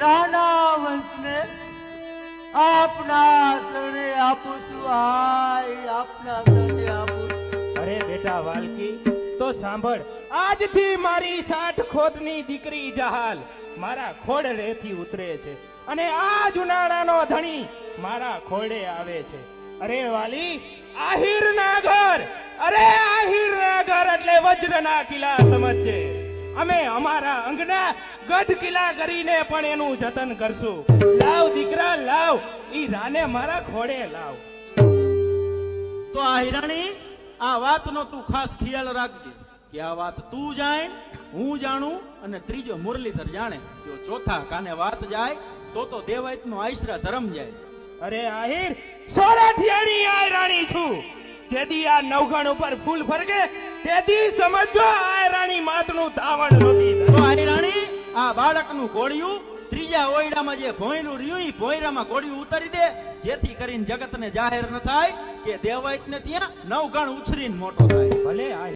રાણા અરે બેટા વાલકી, તો સાંભળ, આજથી મારી સાઠ ખોદની દીકરી જહાલ મારા ખોડરેથી ઉતરે છે અને આ ઉનાળાનો ધણી મારા ખોડે આવે છે. અરે વાલી આહિર ના ઘર, અરે આહિર ના ઘર એટલે વજ્રના કિલ્લા સમજજે. અમે અમારા અંગના ગઢ કિલ્લા કરીને પણ એનું જતન કરશું. લાવ દીકરા લાવ. ઈ રાને મારા ખોડે લાવ. તો આ હિરાણી આ વાતનો તું ખાસ ખ્યાલ રાખજે. કે આ વાત તું જાણ હું જાણું અને ત્રીજો મુરલીધર જાણે. જો ચોથા કાને વાત જાય તો તો દેવાયતનો આશરા ધર્મ જાય. અરે આહિર સોરઠિયાની આ રાણી છું. જેદી આ નવગણ ઉપર ફૂલ ફરગે તેદી સમજો આ રાણી ધાવણ નહોતી તો આ હિરાણી આ બાળકનું ઘોડિયું ત્રીજા ઓયડામાં જે ભોયરું રહ્યું એ ભોયરામાં ઘોડિયું ઉતારી દે જેથી કરીને જગતને જાહેર ન થાય કે દેવાયતને ત્યાં નવગણ ઉછરીને મોટો થાય. ભલે આ